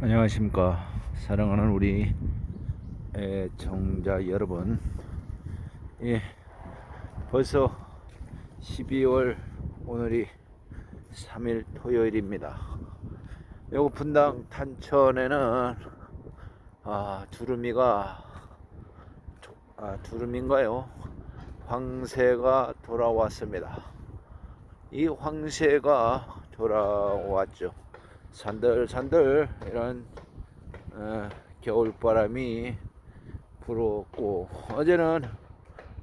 안녕하십니까. 사랑하는 우리 애청자 여러분. 예 벌써 12월 오늘이 3일 토요일입니다. 요거 분당 탄천에는 아 두루미가 조- 아 두루미인가요? 황새가 돌아왔습니다. 이 황새가 돌아왔죠 산들산들 이런 어, 겨울바람이 불었고 어제는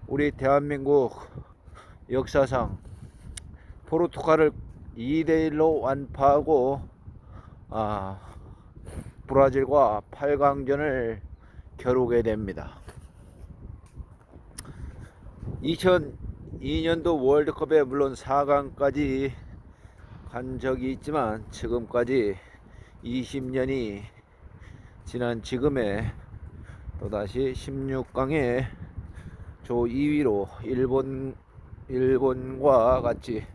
우리 대한민국 역사상 포르투갈을 2대1로 완파하고 아, 브라질과 8강전을 겨루게 됩니다. 2002년도 월드컵에 물론 4강까지 간 적이 있지만 지금까지 20년이 지난 지금에 또다시 16강에 조 2위로 일본 일본과 같이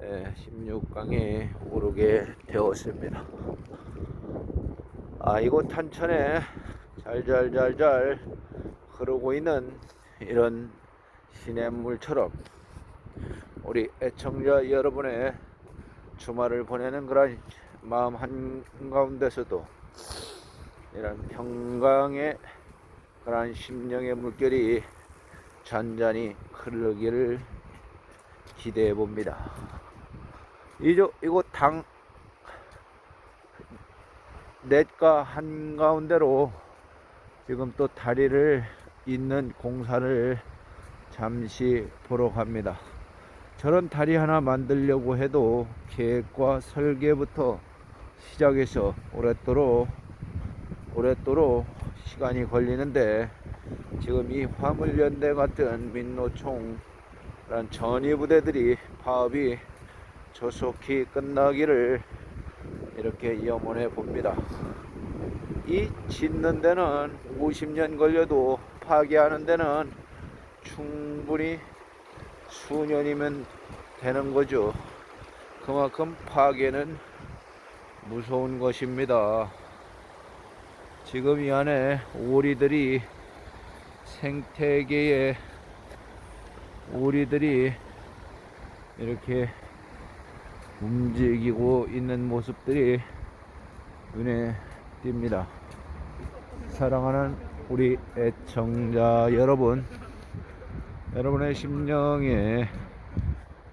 16강에 오르게 되었습니다. 아 이곳 탄천에 잘잘잘잘 흐르고 있는 이런 시냇물처럼 우리 애청자 여러분의 주말을 보내는 그런 마음 한가운데서도 이런 평강의 그런 심령의 물결이 잔잔히 흐르기를 기대해 봅니다. 이저 이곳 당 넷과 한가운데로 지금 또 다리를 잇는 공사를 잠시 보러 갑니다. 저런 다리 하나 만들려고 해도 계획과 설계부터 시작해서 오랫도록 오랫도록 시간이 걸리는데 지금 이 화물연대 같은 민노총란 전위부대들이 파업이 조속히 끝나기를 이렇게 염원해 봅니다. 이 짓는 데는 50년 걸려도 파괴하는 데는 충분히 수년이면 되는 거죠. 그만큼 파괴는 무서운 것입니다. 지금 이 안에 오리들이 생태계에 오리들이 이렇게 움직이고 있는 모습들이 눈에 띕니다. 사랑하는 우리 애청자 여러분, 여러분의 심령에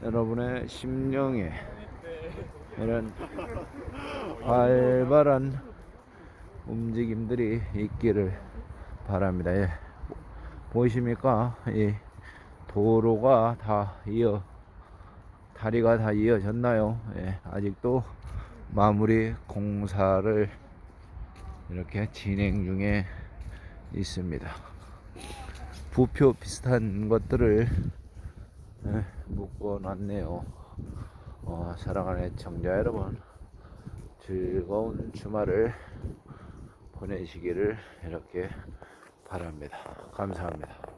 여러분의 심령에 이런 활발한 움직임들이 있기를 바랍니다. 예. 보이십니까? 이 도로가 다 이어 다리가 다 이어졌나요? 예. 아직도 마무리 공사를 이렇게 진행 중에 있습니다. 부표 비슷한 것들을 예, 묶어 놨네요. 어, 사랑하는 청자 여러분, 즐거운 주말을 보내시기를 이렇게 바랍니다. 감사합니다.